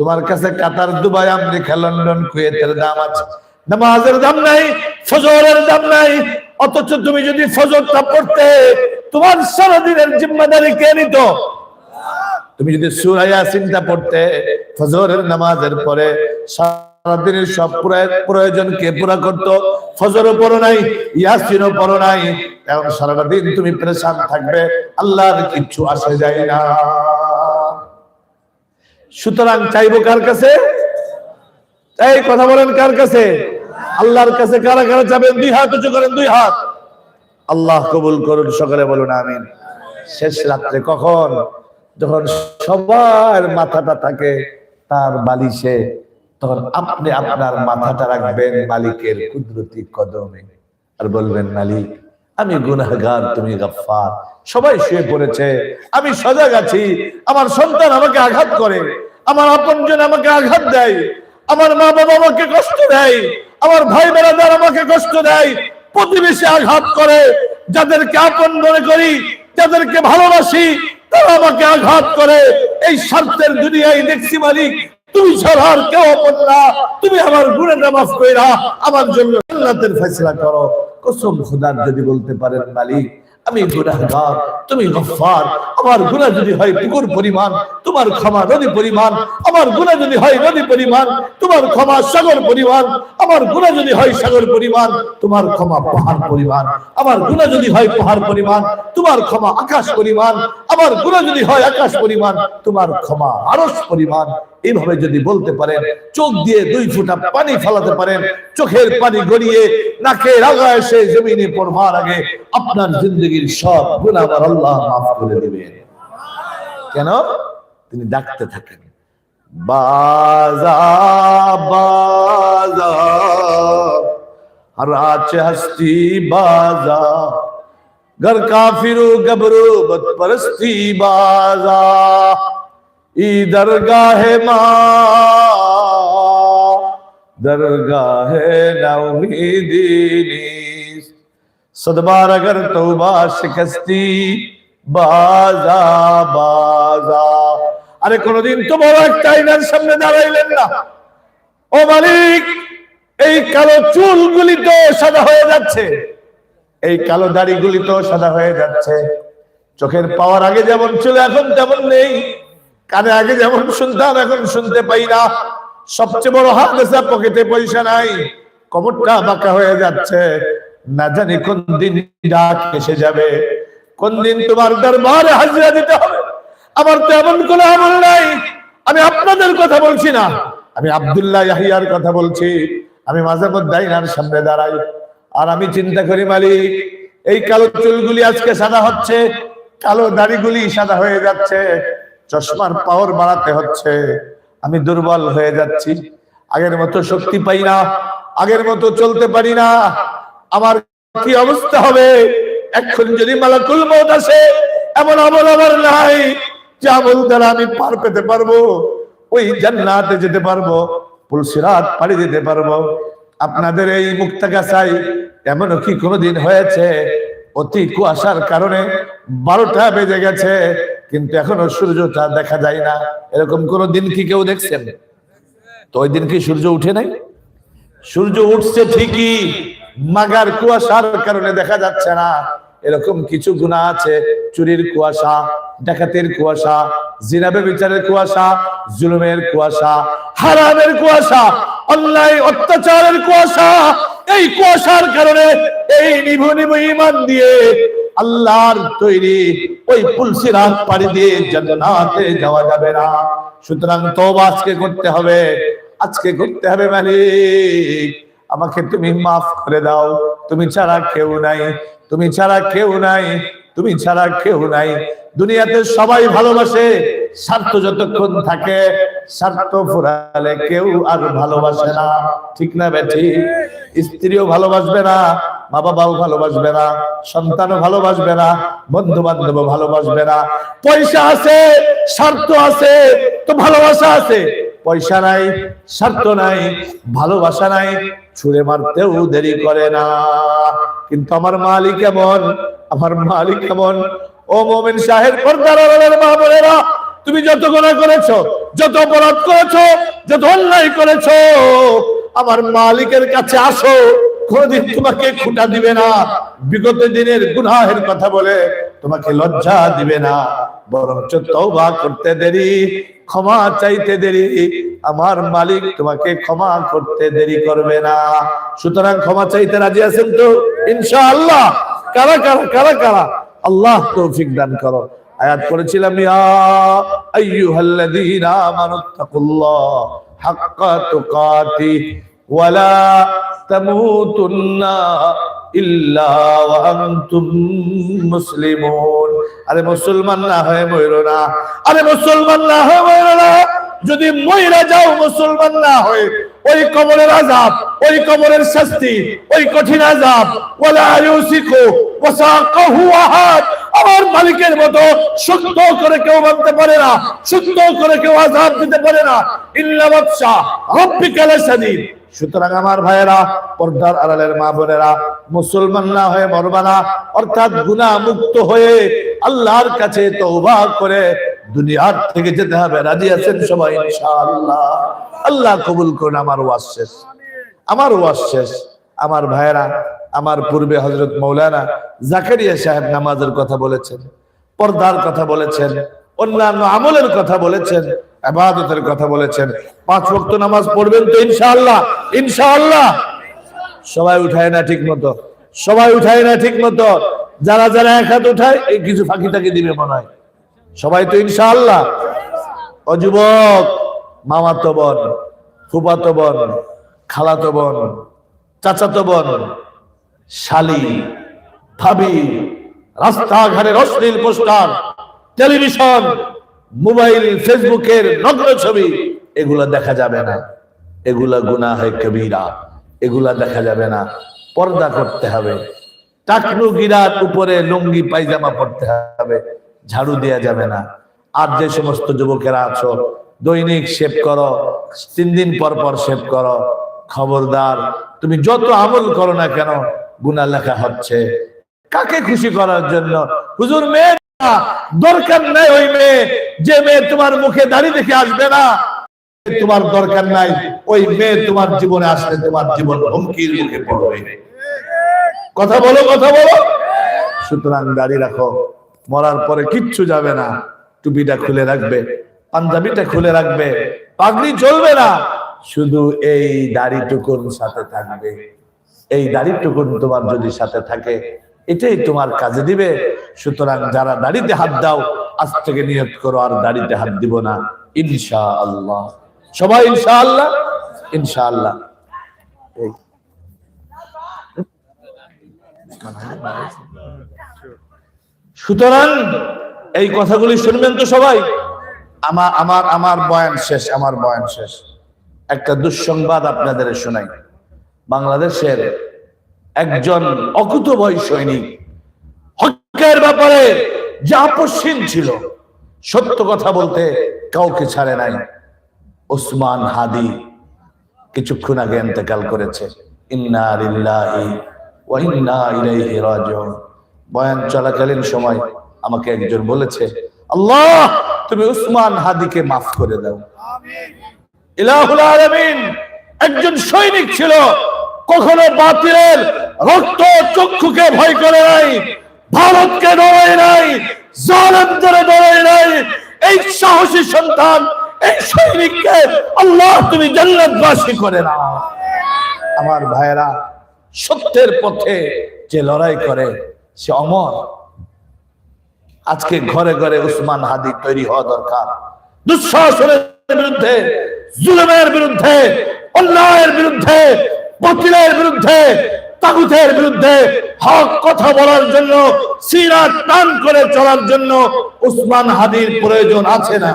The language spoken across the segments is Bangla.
তোমার কাছে কাতার, দুবাই, আমেরিকা, লন্ডন, কুয়েতের দাম আছে। নামাজের দাম নাই, ফজরের দাম নাই, অথচ তুমি যদি ফজরটা পড়তে, তোমার সারাদিনের জিম্মাদারি কে নিত? তুমি যদি সুরাইয়া চিন্তা পড়তে, ফজরের নামাজের পরে সারাদিনের সব প্রয়োজন কে পুরা করতো? ফজরও পড়ো নাই, ইয়াসিনও পড়ো নাই এখন সারাটা দিন তুমি পরেশান থাকবে, আল্লাহর কিচ্ছু আসে যায় না। সুতরাং চাইব কার কাছে? এই কথা বলেন কার কাছে? আল্লাহর কাছে কারা কারা যাবেন? দুই হাত উঁচু করেন, দুই হাত। আল্লাহ কবুল করুন, সকালে বলুন আমিন। শেষ রাত্রে কখন? যখন সবার মাথাটা থাকে, তার বালিশে, তখন আপনি আপনার মাথাটা রাখবেন মালিকের কুদরতি কদমে। আর বলবেন, মালিক, আমি গুনাহগার, তুমি গাফফার। সবাই শুয়ে পড়েছে। আমি সজাগ আছি। আমার সন্তান আমাকে আঘাত করে। আমার আপনজন আমাকে আঘাত দেয়। আমার মা বাবা আমাকে কষ্ট দেয়। আমার ভাই বেড়াদার আমাকে কষ্ট দেয়। প্রতিবেশী আঘাত করে। যাদেরকে আপন মনে করি যাদেরকে ভালোবাসি তারা আমাকে আঘাত করে। এই স্বার্থের দুনিয়ায় দেখছি মালিক তুমি ছাড়া আর কেউ আপন না। তুমি আমার গুণেটা মাফ কইরা আমার জন্য জান্নাতের ফয়সালা করো। কসম খোদার যদি বলতে পারেন মালিক আমি গুনাহগার তুমি গফফার আমার গুনাহ যদি হয় পুকুর পরিমাণ, তোমার ক্ষমা নদী পরিমাণ, আমার গুনাহ যদি হয় নদী পরিমাণ, তোমার ক্ষমা সাগর পরিমাণ, আমার গুনাহ যদি হয় সাগর পরিমাণ, তোমার ক্ষমা পাহাড় পরিমাণ, আমার গুনাহ যদি হয় পাহাড় পরিমাণ, তোমার ক্ষমা আকাশ পরিমাণ, আমার গুনাহ যদি হয় আকাশ পরিমাণ, তোমার ক্ষমা আরশ পরিমাণ। এইভাবে যদি বলতে পারেন, চোখ দিয়ে দুই ফুটা পানি ফেলাতে পারেন, চোখের পানি গড়িয়ে নাকে রাগা এসে জমিনে পড়বার আগে আপনার জিন্দগির সব গুণা আমার আল্লাহ মাফ করে দেবেন। কেন তিনি ডাকতে থাকেন বাজা বাজা রাচ হস্তি বাজা घर काफिरू गबरू बद परस्ती बाजा इधर गाहे माँ दरगाहे नौमीदीनी सदबार अगर तौबा शिकस्ती বাজা বাজা। আরে কোনদিন তো বড় একটা আইনার সামনে দাঁড়াইলেন না। ও মালিক, এই কালো চুলগুলি তো সাদা হয়ে যাচ্ছে। এই কালো দাড়িগুলি তো সাদা হয়ে যাচ্ছে। চোখের পাওয়ার আগে যেমন ছিল, এখন তেমন নেই। কানে আগে যেমন শুনতাম, এখন শুনতে পাই না। সবচেয়ে বড় হাত আছে, পকেটে পয়সা নাই। কবরটা বাঁকা হয়ে যাচ্ছে। না জানি কোন দিন ডাক এসে যাবে। কোন দিন তোমার দরবারে হাজিরা দিতে হবে? আমার তো এমন কোনো আমল নাই। আমি আপনাদের কথা বলছি না। আমি আব্দুল্লাহ ইয়াহিয়ার কথা বলছি। আমি মাঝে মধ্যে আইনার সামনে দাঁড়াই। আর আমি চিন্তা করি, মালিক, এই কালো চুলগুলি আজকে সাদা হচ্ছে, কালো দাড়িগুলি সাদা হয়ে যাচ্ছে, চশমার পাওয়ার বাড়াতে হচ্ছে। আমি দুর্বল হয়ে যাচ্ছি। আগের মতো শক্তি পাই না। আগের মতো চলতে পারি না। আমার কি অবস্থা হবে? এখন যদি মালাকুল মত আসে, এমন আমল আমার নাই যে আমল দ্বারা আমি পার পেতে পারব, ওই জান্নাতে যেতে পারব পুলসিরাত পাড়ি দিতে পারব। আপনাদের এই মুক্তাগাছাই এমনও কি কোনোদিন হয়েছে? অতি কুয়াশার কারণে বারোটা বেজে গেছে, কিন্তু এখনও সূর্যটা দেখা যায় না। এরকম কোন দিন কি কেউ দেখছেন? তো ওই দিন কি সূর্য উঠে নাই? সূর্য উঠছে ঠিকই, মাগার কুয়াশার কারণে দেখা যাচ্ছে না। এরকম কিছু গুণা আছে, চুরির কুয়াশা, ডাকাতের কুয়াশা, জিনাবে বিচারের কুয়াশা, জুলুমের কুয়াশা, হারামের কুয়াশা, অন্যায়, অত্যাচারের কুয়াশা, এই কুয়াশার কারণে এই নিভু নিভু ইমান দিয়ে আল্লাহর তৈরি ওই পুলসিরাত পাড়ি দিয়ে জান্নাতে যাওয়া যাবে না। সুতরাং তওবা আজকে করতে হবে। আজকে করতে হবে মালিক। আমাকে তুমি মাফ করে দাও। তুমি ছাড়া কেউ নাই, তুমি ছাড়া কেউ নাই, তুমি ছাড়া কেউ নাই। দুনিয়াতে সবাই ভালোবাসে, স্বার্থ যতক্ষণ থাকে, স্বার্থ ফুরালে কেউ আর ভালোবাসে না। ঠিক না বেঠি? স্ত্রীও ভালোবাসবে না মা বাবাও ভালোবাসবে না, সন্তানও ভালোবাসবে না বন্ধু বান্ধব ভালোবাসবে না। পয়সা আছে, স্বার্থ আছে, তো ভালোবাসা আছে। পয়সা নাই, স্বার্থ নাই, ভালোবাসা নাই, ছুঁড়ে মারতেও দেরি করে না। কিন্তু আমার মালিক এমন, আমার মালিক এমন। ও মোমেন সাহেব পর্দার আড়ালের মা বোনেরা, তুমি যত গুণা করেছ, যত অপরাধ করেছ, যত অন্যায় করেছ, আমার মালিকের কাছে আসো, কোনদিন তোমাকে খুঁটা দিবে না। বিগত দিনের গুনাহের কথা বলে তোমাকে লজ্জা দিবে না। বরঞ্চ তওবা করতে দেরি, ক্ষমা চাইতে দেরি। আমার মালিক তোমাকে ক্ষমা করতে দেরি করবে না। সুতরাং ক্ষমা চাইতে রাজি আছেন তো? ইনশাআল্লাহ। কারা কারা কারা কারা? আল্লাহ তৌফিক দান করো। আয়াত করেছিলাম ইয়া আইয়ুহাল্লাযীনা আমানুত্তাকুল্লাহ হাক্কা তুকাতি ওয়ালা তামুতুন্না ওয়া আনতুম মুসলিমুন। আরে মুসলমান না হয়ে মইরো না। আরে মুসলমান না হয়ে মইরো না। যদি মইরা যাও মুসলমান না হয়ে, ওই কবরের আযাব, ওই কবরের শাস্তি, ওই কঠিন আযাব, ওয়ালা ইউসিকু ওয়াসাকাহু আহাদ। আমার মালিকের মতো শক্ত করে কেউ মানতে পারে না শক্ত করে কেউ আযাব দিতে পারে না। ইল্লা বাদশা রব্বিকাল সাদীদ সুতরাং আমার ভাইয়েরা, পর্দার আড়ালের মা বোনেরা, মুসলমান না হয়ে মরবা না, অর্থাৎ গুনাহ মুক্ত হয়ে আল্লাহর কাছে তওবা করে দুনিয়ার থেকে যেতে হবে। রাজি আছেন সবাই? ইনশাআল্লাহ। আল্লাহ কবুল করুন, আমার ওয়াজ শেষ। আমার ওয়াজ শেষ। আমার ভাইয়েরা, আমার পূর্বে হজরত মৌলানা জাকারিয়া সাহেব নামাজের কথা বলেছেন, পর্দার কথা বলেছেন, অন্যান্য আমলের কথা বলেছেন আবাদতের কথা বলেছেন। পাঁচ ওয়াক্ত নামাজ পড়বেন তো ইনশাআল্লাহ ইনশাআল্লাহ। সবাই উঠায় না ঠিক মতো সবাই উঠায় না ঠিক মতো যারা যারা এক হাত উঠায়, এই কিছু ফাঁকি টাকি দিবে মনে হয়। সবাই তো ইনশাআল্লাহ। অযুবক মামাতো বোন ফুপাতো বোন খালাতো বোন চাচাতো বোন, শালি, ভাবি, রাস্তাঘাটের অশ্লীল পোস্টার, টেলিভিশন মোবাইল, ফেসবুকের নগ্ন ছবি, এগুলা দেখা যাবে না। এগুলা গুনাহ হয় কবিরা। এগুলা দেখা যাবে না। পর্দা করতে হবে। টাকনু গিরার উপরে লুঙ্গি, পায়জামা পড়তে হবে। ঝাড়ু দেওয়া যাবে না। আর যে সমস্ত যুবকেরা আছো, দৈনিক শেভ করো, তিন দিন পর পর শেভ করো। খবরদার, তুমি যত আমল করো না কেন গুনা লেখা হচ্ছে। কাকে খুশি করার জন্য? হুজুর মেয়ে দরকার নাই ওই মেয়ে। যে মেয়ে তোমার মুখে দাঁড়িয়ে দেখে আসবে না, তোমার দরকার নাই। ওই মেয়ে তোমার জীবনে আসলে তোমার জীবন হুমকির মুখে পড়বে। কথা বলো কথা বলো। সুতরাং দাঁড়িয়ে রাখো। মরার পরে কিচ্ছু যাবে না। টুপিটা খুলে রাখবে, পাঞ্জাবিটা খুলে রাখবে পাগড়ি চলবে না। শুধু এই দাড়িটুকুন সাথে থাকবে। এই দাড়িটুকুন তোমার যদি সাথে থাকে এটাই তোমার কাজে দিবে। সুতরাং যারা দাড়িতে হাত দাও আজ থেকে নিয়ত করো আর দাড়িতে হাত দিব না। ইনশা আল্লাহ সবাই ইনশা আল্লাহ ইনশা আল্লাহ সুতরাং এই কথাগুলি শুনবেন তো সবাই? আমার আমার আমার বয়ান শেষ আমার বয়ান শেষ। একটা দুঃসংবাদ আপনাদের শোনাই। বাংলাদেশের একজন অকুতভয় সৈনিক। হকের ব্যাপারে যে আপসীন ছিল সত্য কথা বলতে কাউকে ছাড়ে নাই। ওসমান হাদি কিছুক্ষণ আগে ইন্তেকাল করেছে। বয়ান চলাকালীন সময় আমাকে একজন বলেছে আল্লাহ তুমি উসমান হাদিকে মাফ করে দাও। ইলাহুল আলামিন একজন সৈনিক ছিল। কখনো বাতিলের রক্ত চক্ষুকে ভয় করে নাই, ভারতকে ডরায় নাই, জালেমদের ডরায় নাই। এই সাহসী সন্তান, এই সৈনিককে আল্লাহ তুমি জান্নাতবাসী করে নাও আমার ভাইয়েরা, সত্যের পথে যে লড়াই করে, সে অমর। আজকে ঘরে ঘরে উসমান হাদি তৈরি হওয়া দরকার। দুঃশাসনের বিরুদ্ধে, জুলুমের বিরুদ্ধে, অন্যায়ের বিরুদ্ধে বকিলের বিরুদ্ধে, তাগুতের বিরুদ্ধে হক কথা বলার জন্য, সিরাত টান করে চলার জন্য উসমান হাদির প্রয়োজন আছে না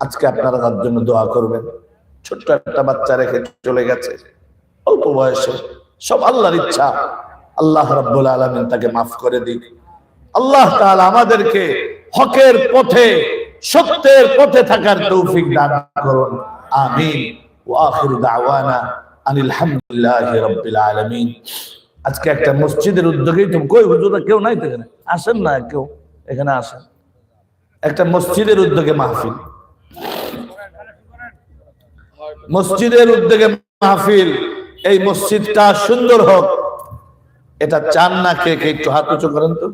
আজকে আপনারা তার জন্য দোয়া করবেন। ছোট্ট একটা বাচ্চা রেখে চলে গেছে। অল্প বয়সে, সব আল্লাহর ইচ্ছা। আল্লাহ রাব্বুল আলামিন তাকে মাফ করে দিক। আল্লাহ তাআলা আমাদেরকে হকের পথে, সত্যের পথে থাকার তৌফিক দান করুন। আমিন। ওয়াখির দাওয়ানা আনিল হামদুলিল্লাহ রব্বিল আলামিন। আজকে একটা মসজিদের উদ্যোগেই তো কই হুজুরা, কেউ নাই তো এখানে? আসেন না কেউ, এখানে আসেন। একটা মসজিদের উদ্যোগে মাহফিল। মসজিদের উদ্যোগে মাহফিল, এই মসজিদটা সুন্দর হোক। এটা চান না কে কে একটু হাত উঁচু করেন তো।